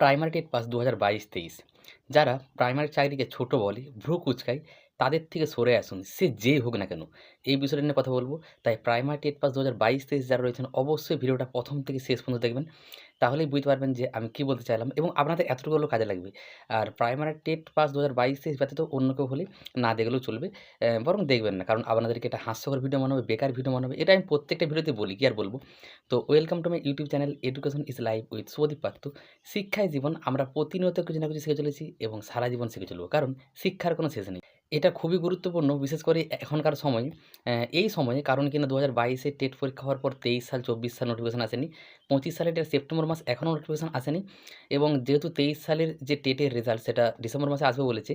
Primary TET pass দু হাজার বাইশ, তেইশ। যারা প্রাইমারি চাকরিকে ছোট বলে, ভ্রু কুচকায়, তাদের থেকে সরে আসুন। সে যে হোক না কেন, এই বিষয়টা নিয়ে কথা বলব। তাই প্রাইমারি টেট পাস দু হাজার বাইশ, তেইশ যারা রয়েছেন, অবশ্যই ভিডিওটা প্রথম থেকে শেষ পর্যন্ত দেখবেন। তাহলেই বুঝতে পারবেন যে আমি কী বলতে চাইলাম এবং আপনাদের এতটুকু হলেও কাজে লাগবে। আর প্রাইমারি টেট পাস দু হাজার বাইশে ব্যতীত অন্য কেউ হলে না দেখলেও চলবে বরং দেখবেন না। কারণ আপনাদেরকে এটা হাস্যকর ভিডিও মনে হবে, বেকার ভিডিও মনে হবে, এটা আমি প্রত্যেকটা ভিডিওতে বলি, কি আর বলব? তো welcome to my YouTube channel education is life with Sudip Patra শিক্ষায় জীবন আমরা প্রতিনিয়ত কিছু না কিছু শিখে চলেছি এবং সারা জীবন শিখে চলবো, কারণ শিক্ষার কোনো শেষ নেই। এটা খুবই গুরুত্বপূর্ণ, বিশেষ করে এখনকার সময় এই সময়ে, কারণ কিনা দু হাজার বাইশে টেট পরীক্ষা হওয়ার পর তেইশ সাল, চব্বিশ সাল নোটিফিকেশন আসেনি। পঁচিশ সালের সেপ্টেম্বর মাস, এখনও নোটিফিকেশন আসেনি এবং যেহেতু তেইশ সালের যে টেটের রেজাল্ট সেটা ডিসেম্বর মাসে আসবে বলেছে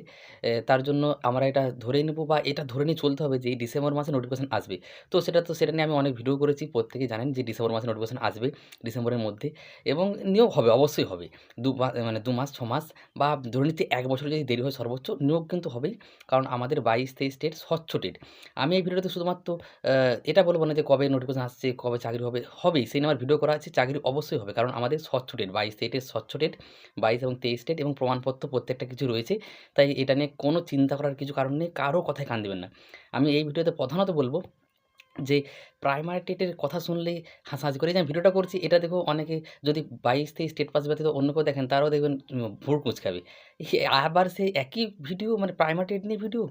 তার জন্য আমরা এটা ধরে নেব বা এটা ধরে নিয়ে চলতে হবে যে ডিসেম্বর মাসে নোটিফিকেশন আসবে। তো সেটা তো, সেটা নিয়ে আমি অনেক ভিডিও করেছি, প্রত্যেকে জানেন যে ডিসেম্বর মাসে নোটিফিকেশন আসবে, ডিসেম্বরের মধ্যে এবং নিয়োগ হবে, অবশ্যই হবে। দু মানে দু মাস, ছ মাস বা ধরে নিতে এক বছর যদি দেরি হয় সর্বোচ্চ, নিয়োগ কিন্তু হবেই, কারণ আমাদের বাইশ, তেইশ টেট স্বচ্ছ টেট আমি এই ভিডিওতে শুধুমাত্র এটা বলব না যে কবে নোটিফিকেশন আসছে, কবে চাকরি হবে, হবেই, সেই নিয়ে আমার ভিডিও করা আছে চাকরি অবশ্যই হবে। কারণ আমাদের স্বচ্ছ ডেট বাইশ স্টেটের স্বচ্ছ ডেট বাইশ এবং তেইশ স্টেট এবং প্রমাণপত্র প্রত্যেকটা কিছু রয়েছে। তাই এটা নিয়ে কোনো চিন্তা করার কিছু কারণ নেই, কারও কথায় কান দেবেন না। আমি এই ভিডিওতে প্রধানত বলব যে প্রাইমারি টেটের কথা শুনলেই হাসাহাসি করে যে আমি ভিডিওটা করছি, এটা দেখো অনেকে যদি বাইশ থেকে স্টেট পাস ব্যতীত অন্য কেউ দেখেন, তারাও দেখবেন ভুল কুচকাবে আবার সেই একই ভিডিও মানে প্রাইমারি টেট নিয়ে ভিডিও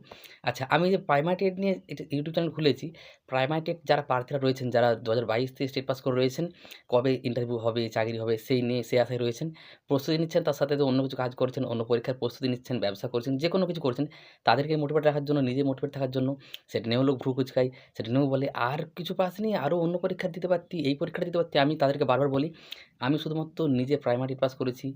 আচ্ছা আমি যে প্রাইমারি টেট নিয়ে ইউটিউব চ্যানেল খুলেছি প্রাইমারি টেট যারা প্রার্থীরা রয়েছেন, যারা দু হাজার বাইশ থেকে স্টেট পাস করে রয়েছেন, কবে ইন্টারভিউ হবে, চাকরি হবে, সেই নিয়ে সে আশায় রয়েছেন, প্রস্তুতি নিচ্ছেন, তার সাথে অন্য কিছু কাজ করছেন, অন্য পরীক্ষার প্রস্তুতি নিচ্ছেন, ব্যবসা করছেন, যে কোনো কিছু করছেন, তাদেরকে মোটিভেট রাখার জন্য, নিজে মোটিভেট থাকার জন্য, সেটা নিয়েও লোক ভ্রু কুচকায় সেটা নিয়েও বলে, আর কিছু পাসনি আরও অন্য পরীক্ষা দিতে পারতি, এই পরীক্ষাটা দিতে পারতি, আমি তাদেরকে বারবার বলি, আমি শুধুমাত্র নিজে প্রাইমারি পাস করেছি।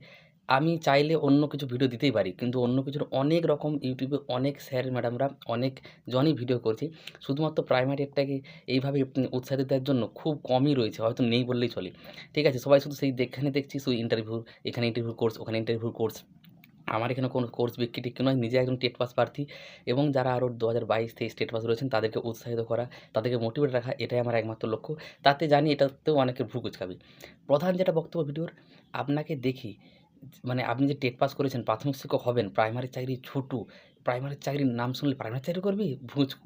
আমি চাইলে অন্য কিছু ভিডিও দিতেই পারি, কিন্তু অন্য কিছুর অনেক রকম ইউটিউবে অনেক স্যার ম্যাডামরা অনেক জনই ভিডিও করছে। শুধুমাত্র প্রাইমারি একটাকে এইভাবে উৎসাহিত দেওয়ার জন্য খুব কমই রয়েছে, হয়তো নেই বললেই চলে। ঠিক আছে, সবাই শুধু সেই যেখানে দেখছি শুধু ইন্টারভিউ এখানে ইন্টারভিউ কোর্স ওখানে ইন্টারভিউ কোর্স আমার এখানে কোনো কোর্স বিক্রি টিক্রি নয়, নিজে একজন টেট পাস প্রার্থী এবং যারা আরও দু হাজার বাইশ তেইশ স্টেট পাস রয়েছেন, তাদেরকে উৎসাহিত করা, তাদেরকে মোটিভেট রাখা, এটাই আমার একমাত্র লক্ষ্য। তাতে জানি এটাতেও অনেকের ভ্রু প্রধান যেটা বক্তব্য ভিডিওর, আপনাকে দেখি মানে আপনি যে টেট পাস করেছেন, প্রাথমিক শিক্ষক হবেন প্রাইমারি চাকরি ছোটো প্রাইমারি চাকরির নাম শুনলে প্রাইমারি চাকরি করবি?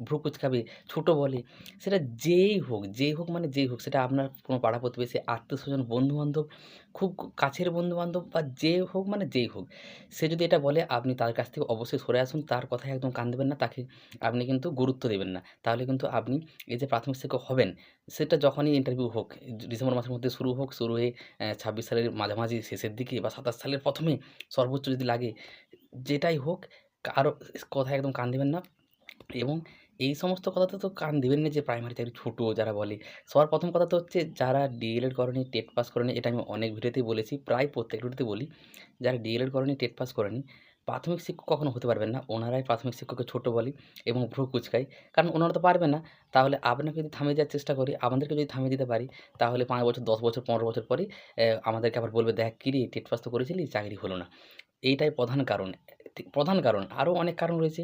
ভ্রু কুচকাবে? ছোটো বলে। সেটা যেই হোক যেই হোক মানে যেই হোক, সেটা আপনার কোনো পাড়া প্রতিবেশী আত্মীয় স্বজন বন্ধুবান্ধব, খুব কাছের বন্ধুবান্ধব বা যে হোক মানে যেই হোক, সে যদি এটা বলে, আপনি তার কাছ থেকে অবশ্যই সরে আসুন, তার কথায় একদম কান দেবেন না, তাকে আপনি কিন্তু গুরুত্ব দেবেন না। তাহলে কিন্তু আপনি এই যে প্রাথমিক শিক্ষক হবেন, সেটা যখনই ইন্টারভিউ হোক, ডিসেম্বর মাসের মধ্যে শুরু হোক, শুরু হয়ে ছাব্বিশ সালের মাঝামাঝি শেষের দিকে বা সাতাশ সালের প্রথমে সর্বোচ্চ যদি লাগে, যেটাই হোক কারও কথায় একদম কান দেবেন না। এবং এই সমস্ত কথাতে তো কান দেবেন না যে প্রাইমারি চাকরি ছোটো যারা বলে। সবার প্রথম কথা তো হচ্ছে যারা ডিএলএড করেনি টেট পাস করেনি, এটা আমি অনেক ভিডিওতেই বলেছি, প্রায় প্রত্যেক ভিডিওতে বলি, যারা ডিএলএড করেনি টেট পাস করেনি, প্রাথমিক শিক্ষক কখনো হতে পারবেন না। ওনারাই প্রাথমিক শিক্ষককে ছোটো বলে এবং ভ্রু কুচকায়। কারণ ওনারা তো পারবে না। তাহলে আপনাকে যদি থামিয়ে দেওয়ার চেষ্টা করি, আমাদেরকে যদি থামিয়ে দিতে পারি, তাহলে পাঁচ বছর, দশ বছর, পনেরো বছর পরে আমাদেরকে আবার বলবে, দেখ কিরে টেট পাস তো করেছিলি, চাকরি হলো না। এইটাই প্রধান কারণ। প্রধান কারণ আরও অনেক কারণ রয়েছে।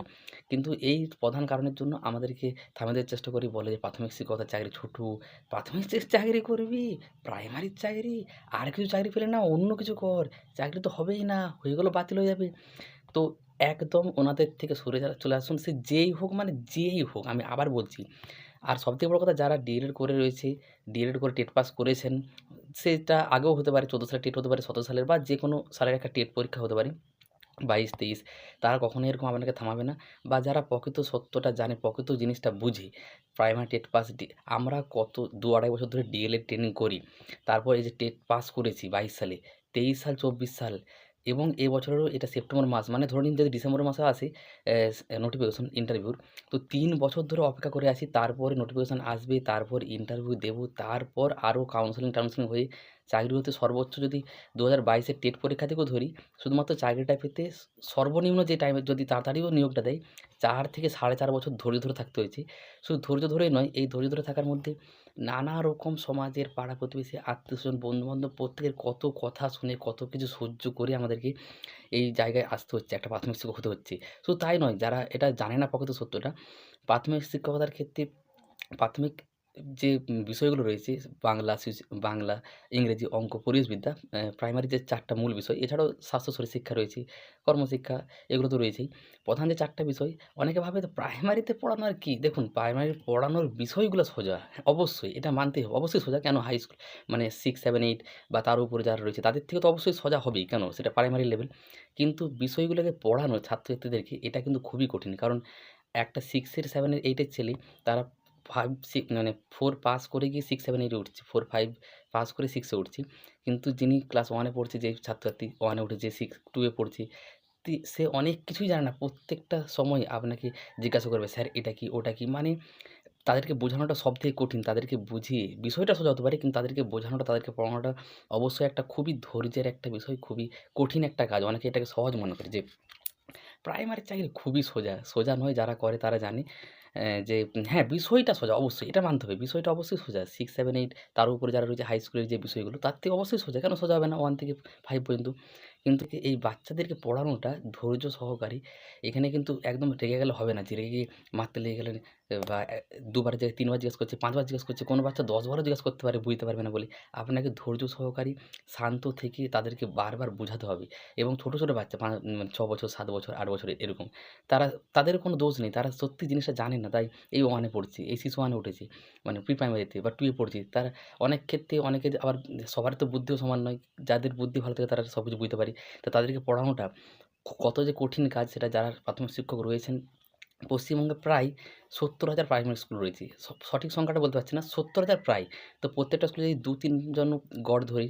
কিন্তু এই প্রধান কারণের জন্য আমাদেরকে থামিয়ে দেওয়ার চেষ্টা করি, বলে যে প্রাথমিক শিক্ষকতার চাকরি ছোটো, প্রাথমিক চাকরি করবি, প্রাইমারির চাকরি, আর কিছু চাকরি পেলে না অন্য কিছু কর, চাকরি তো হবেই না, হয়ে গেলো বাতিল হয়ে যাবে। তো একদম ওনাদের থেকে সরে চলে আসুন, সে যেই হোক মানে যেই হোক, আমি আবার বলছি, আর সবথেকে বড় কথা যারা ডিএলএড করে রয়েছে, ডিএলএড করে টেট পাস করেছেন, সেটা আগেও হতে পারে, চোদ্দ সালের টেট হতে পারে, সতেরো সালের বা যে কোনো সালের একটা টেট পরীক্ষা হতে পারে। বাইশ তেইশ তারা কখনো এরকম আপনাকে থামাবে না। বা যারা প্রকৃত সত্যটা জানে, প্রকৃত জিনিসটা বুঝে, প্রাইমারি টেট পাস আমরা কত দু আড়াই বছর ধরে ডিএলএড ট্রেনিং করি। তারপর এই যে টেট পাস করেছি বাইশ সালে, তেইশ সাল, চব্বিশ সাল এবং এই বছরেরও এটা সেপ্টেম্বর মাস মানে ধরে নিন যদি ডিসেম্বর মাসে আসে নোটিফিকেশন ইন্টারভিউর তো তিন বছর ধরে অপেক্ষা করে আছি, তারপরে নোটিফিকেশান আসবে, তারপর ইন্টারভিউ দেবো, তারপর আরও কাউন্সেলিং টাউন্সেলিং হয়ে চাকরি হতে সর্বোচ্চ যদি দু হাজার বাইশের টেট পরীক্ষা থেকেও ধরি, শুধুমাত্র চাকরিটা পেতে সর্বনিম্ন যে টাইমে যদি তাড়াতাড়িও নিয়োগটা দেয়, চার থেকে সাড়ে চার বছর ধৈর্য ধরে থাকতে হয়েছে। শুধু ধৈর্য ধরেই নয়, এই ধৈর্য ধরে থাকার মধ্যে নানা রকম সমাজের পাড়া প্রতিবেশী, আত্মীয়স্বজন, বন্ধুবান্ধব প্রত্যেকের কত কথা শুনে, কত কিছু সহ্য করে আমাদেরকে এই জায়গায় আসতে হচ্ছে, একটা প্রাথমিক শিক্ষক হতে হচ্ছে। শুধু তাই নয়, যারা এটা জানে না প্রকৃত সত্যটা, প্রাথমিক শিক্ষকতার ক্ষেত্রে প্রাথমিক যে বিষয়গুলো রয়েছে বাংলা, বাংলা, ইংরেজি, অঙ্ক, পরিবেশবিদ্যা, প্রাইমারি যে চারটা মূল বিষয় এছাড়াও স্বাস্থ্য শরীর শিক্ষা রয়েছে, কর্মশিক্ষা এগুলো তো রয়েছেই। প্রধান যে চারটা বিষয় অনেকে ভাবে তো প্রাইমারিতে পড়ানো আর কি? দেখুন প্রাইমারি পড়ানোর বিষয়গুলো সোজা। অবশ্যই এটা মানতেই হবে। অবশ্যই সোজা কেন হাই স্কুল মানে 6, 7, 8 বা তার উপরে যারা রয়েছে তাদের থেকে তো অবশ্যই সোজা হবেই। কেন? সেটা প্রাইমারি লেভেল। কিন্তু বিষয়গুলোকে পড়ানো ছাত্রছাত্রীদেরকে এটা কিন্তু খুবই কঠিন। কারণ একটা 6 এর, 7 এর, 8 এর ছেলে তারা 5, 6 মানে ফোর পাস করে গিয়ে 6, 7, 8 এ উঠছে। 4, 5 পাস করে সিক্সে উঠছি কিন্তু যিনি ক্লাস ওয়ানে পড়ছে যে ছাত্রছাত্রী 1 এ উঠেছে, 6 2 এ পড়ছে, সে অনেক কিছুই জানে না। প্রত্যেকটা সময় আপনাকে জিজ্ঞাসা করবে, "স্যার এটা কি? ওটা কি?" মানে তাদেরকে বোঝানোটা সব থেকে কঠিন। তাদেরকে বুঝিয়ে বিষয়টা সোজা হতে পারে কিন্তু তাদেরকে বোঝানোটা, তাদেরকে পড়ানোটা অবশ্যই একটা খুবই ধৈর্যের একটা বিষয়, খুবই কঠিন একটা কাজ। অনেকে এটাকে সহজ মনে করে যে প্রাইমারি চাকরি খুবই সোজা। সোজা নয় যারা করে তারা জানে যে হ্যাঁ, বিষয়টা সোজা অবশ্যই এটা মানতে হবে। বিষয়টা অবশ্যই সোজা। 6, 7, 8 তার উপরে যারা রয়েছে হাই স্কুলের যে বিষয়গুলো তার থেকে অবশ্যই সোজা। কেন সোজা হবে না? ওয়ান থেকে ফাইভ পর্যন্ত। কিন্তু এই বাচ্চাদেরকে পড়ানোটা ধৈর্য সহকারে এখানে কিন্তু একদম রেগে গেলে হবে না যে রেগে গিয়ে মারতে লেগে গেলেন বা দুবার ২ বারের জায়গায় ৩ বার জিজ্ঞেস করছে, ৫ বার জিজ্ঞেস করছে। কোনো বাচ্চা ১০ বারও জিজ্ঞেস করতে পারে বুঝতে পারবে না বলে। আপনাকে ধৈর্য সহকারী শান্ত থেকে তাদেরকে বারবার বোঝাতে হবে এবং ছোট, ছোট বাচ্চা পাঁচ ছ বছর, সাত বছর, ৮ বছরের এরকম। তারা তাদের কোনো দোষ নেই। তারা সত্যি জিনিসটা জানে না। তাই এই ওয়ানে পড়ছে, এই শিশু ওয়ানে উঠেছে। মানে প্রি প্রাইমারিতে বা টুয়ে পড়ছে। তারা অনেক ক্ষেত্রে অনেকে আবার সবার তো বুদ্ধিও সমান নয়। যাদের বুদ্ধি ভালো থাকে তারা সবকিছু বুঝতে পারে। তো তাদেরকে পড়ানোটা কত যে কঠিন কাজ সেটা যারা প্রাথমিক শিক্ষক রয়েছেন পশ্চিমবঙ্গে প্রায় ৭০,০০০ প্রাইমারি স্কুল রয়েছে। সঠিক সংখ্যাটা বলতে পারছি না। ৭০,০০০ প্রায়। তো প্রত্যেকটা স্কুলে যদি দু তিনজন গড় ধরি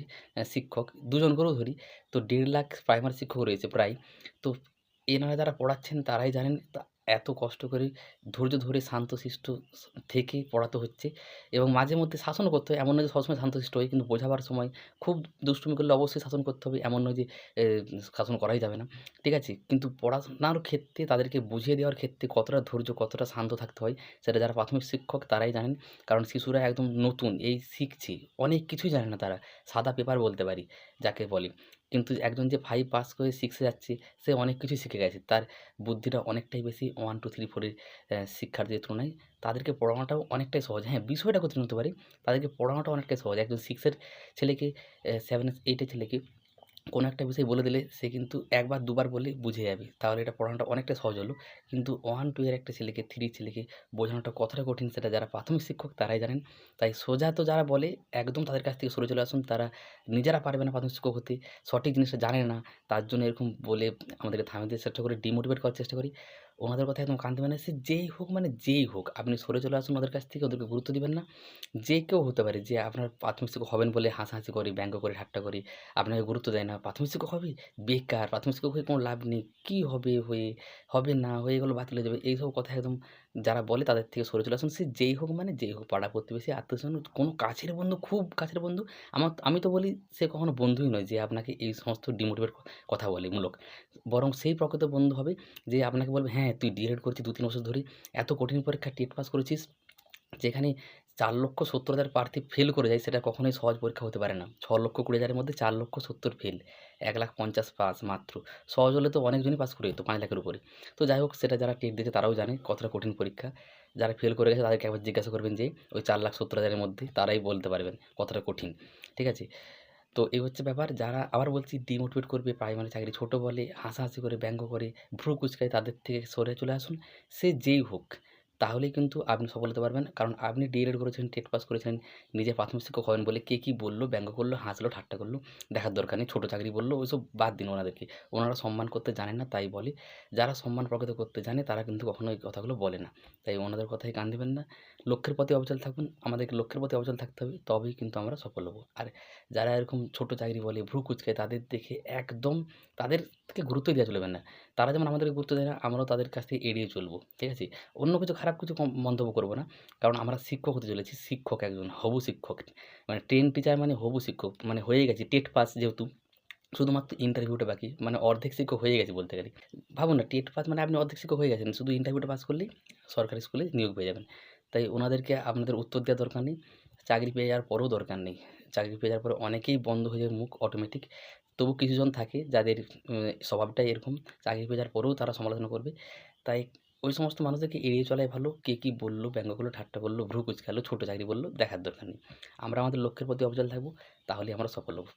শিক্ষক, ২ জন করেও ধরি তো দেড় লাখ প্রাইমারি শিক্ষক রয়েছে প্রায়। তো এনারা যারা পড়াচ্ছেন তারাই জানেন এত কষ্ট করে ধৈর্য ধরে শান্তশিষ্ট থেকে পড়াতে হচ্ছে এবং মাঝে মধ্যে শাসনও করতে হয়। এমন নয় যে সবসময় শান্তশিষ্ট হয় কিন্তু বোঝাবার সময় খুব দুষ্টুমি করলে অবশ্যই শাসন করতে হবে। এমন নয় যে শাসন করাই যাবে না। ঠিক আছে? কিন্তু পড়াশোনার ক্ষেত্রে তাদেরকে বুঝিয়ে দেওয়ার ক্ষেত্রে কতটা ধৈর্য, কতটা শান্ত থাকতে হয় সেটা যারা প্রাথমিক শিক্ষক তারাই জানেন। কারণ শিশুরা একদম নতুন, এই শিখছে। অনেক কিছুই জানে না তারা। সাদা পেপার বলতে পারি যাকে বলে। কিন্তু একজন যে ফাইভ পাস করে সিক্সে যাচ্ছে সে অনেক কিছুই শিখে গেছে। তার বুদ্ধিটা অনেকটাই বেশি 1, 2, 3, 4 এর অ্যা শিক্ষার্থীদের তুলনায়। তাদেরকে পড়ানোটাও অনেকটাই সহজ। হ্যাঁ, বিষয়টা কঠিন হতে পারে। তাদেরকে পড়ানোটা অনেকটাই সহজ। একজন সিক্সের ছেলেকে সেভেন এইটের ছেলেকে কোনো একটা বিষয় বলে দিলে সে কিন্তু একবার দুবার বলে বুঝে যাবে। তাহলে এটা পড়ানোটা অনেকটা সহজ হলো। কিন্তু 1, 2 এর একটা ছেলেকে থ্রি ছেলেকে বোঝানোটা কতটা কঠিন সেটা যারা প্রাথমিক শিক্ষক তারাই জানেন। তাই সোজা তো যারা বলে একদম তাদের কাছ থেকে সরে চলে আসুন। তারা নিজেরা পারবে না প্রাথমিক শিক্ষক হতে। সঠিক জিনিসটা জানে না। তার জন্য এরকম বলে আমাদেরকে থামিয়ে চেষ্টা করি ডিমোটিভেট করার চেষ্টা করি। ওনাদের কথা একদম কান দেবেন। সে যেই হোক মানে যেই হোক আপনি সরে চলে আসুন ওদের কাছ থেকে। ওদেরকে গুরুত্ব দিবেন না। যে কেউ হতে পারে যে আপনার প্রাথমিক শিক্ষক হবেন বলে হাসাহাসি করি ব্যঙ্গ করি ঠাট্টা করি আপনাকে গুরুত্ব দেয় না। প্রাথমিক শিক্ষক হবে বেকার। প্রাথমিক শিক্ষক হয়ে কোনো লাভ নেই। কী হবে হয়ে? হবে না, হয়ে গেলো বাতিল হয়ে যাবে। এইসব কথা একদম যারা বলে তাদের থেকে সরে চলে আসুন। সে যেই হোক মানে যেই হোক। পাড়া প্রতিবেশী, আত্মীয়স্বজন কোনো কাছের বন্ধু, খুব কাছের বন্ধু আমার আমি তো বলি সে কখনো বন্ধুই নয় যে আপনাকে এই সমস্ত ডিমোটিভেট কথা বলে মূলক। বরং সেই প্রকৃত বন্ধু হবে যে আপনাকে বলবে, "হ্যাঁ, তুই ডিএড করছিস ২-৩ বছর ধরে। এত কঠিন পরীক্ষা টেট পাস করেছিস।" যেখানে ৪,৭০,০০০ প্রার্থী ফেল করে যায় সেটা কখনোই সহজ পরীক্ষা হতে পারে না। ছ লক্ষ কুড়ি হাজারের মধ্যে চার লক্ষ সত্তর ফেল। এক লাখ পঞ্চাশ পাস মাত্র। সহজ হলে তো অনেকজনই পাস করে যেত পাঁচ লাখের উপরে। তো যাই হোক সেটা যারা টেট দিয়েছে তারাও জানে কতটা কঠিন পরীক্ষা। যারা ফেল করে গেছে তাদেরকে একবার জিজ্ঞাসা করবেন যে ওই চার লাখ সত্তর হাজারের মধ্যে তারাই বলতে পারবেন কতটা কঠিন। ঠিক আছে? তো এই হচ্ছে ব্যাপার। যারা আবার বলছি ডিমোটিভেট করবে প্রাইমারি চাকরি ছোট বলে, হাসাহাসি করে, ব্যঙ্গ করে, ভ্রু কুঁচকায় তাদের থেকে সরে চলে আসুন। সে যেই হোক তাহলেই কিন্তু আপনি সফল হতে পারবেন। কারণ আপনি ডিএলএড করেছেন, টেট পাস করেছেন, নিজে প্রাথমিক শিক্ষক হবেন বলে কে কী বলল ব্যঙ্গ করল হাসলো, ঠাট্টা করল দেখার দরকার নেই। ছোটো চাকরি বলল ওইসব বাদ দিন ওনাদেরকে। ওনারা সম্মান করতে জানেন না তাই বলে। যারা সম্মান প্রকৃত করতে জানে তারা কিন্তু কখনো এই কথাগুলো বলে না। তাই ওনাদের কথায় কান দেবেন না। লক্ষ্যের প্রতি অবচল থাকুন। আমাদেরকে লক্ষ্যের প্রতি অবচল থাকতে হবে। তবেই কিন্তু আমরা সফল হব। আর যারা এরকম ছোট চাকরি বলে, ভ্রু কুঁচকায় তাদের দেখে একদম তাদের থেকে গুরুত্বই দেওয়া চলবে না। তারা যেমন আমাদেরকে গুরুত্ব দেয় না আমরাও তাদের কাছ থেকে এড়িয়ে চলব। ঠিক আছে? অন্য কিছু কিছু কম মন্তব্য করব না। কারণ আমরা শিক্ষক হতে চলেছি। শিক্ষক একজন, হবু শিক্ষক। মানে ট্রেন টিচার মানে হবু শিক্ষক। মানে হয়ে গেছি টেট পাস যেহেতু শুধুমাত্র ইন্টারভিউটা বাকি। মানে অর্ধেক শিক্ষক হয়ে গেছে বলতে গেলে। ভাবুন না টেট পাস মানে আপনি অর্ধেক শিক্ষক হয়ে গেছেন। শুধু ইন্টারভিউটা পাস করলেই সরকারি স্কুলে নিয়োগ পেয়ে যাবেন। তাই ওনাদেরকে আপনাদের উত্তর দেওয়ার দরকার নেই। চাকরি পেয়ে যাওয়ার পরেও দরকার নেই। চাকরি পেয়ে যাওয়ার পরে অনেকেই বন্ধ হয়ে যায় মুখ অটোমেটিক। তবু কিছুজন থাকে যাদের স্বভাবটাই এরকম। চাকরি পেয়ে যাওয়ার পরেও তারা সমালোচনা করবে। তাই ওই সমস্ত মানুষদেরকে এড়িয়ে চলাই ভালো। কে কী বলল ব্যঙ্গ করল ঠাট্টা করল ভ্রু কুচকালো ছোটো চাকরি বলল, দেখার দরকার নেই। আমরা আমাদের লক্ষ্যের প্রতি অবজল থাকব তাহলে আমরা সফল হব।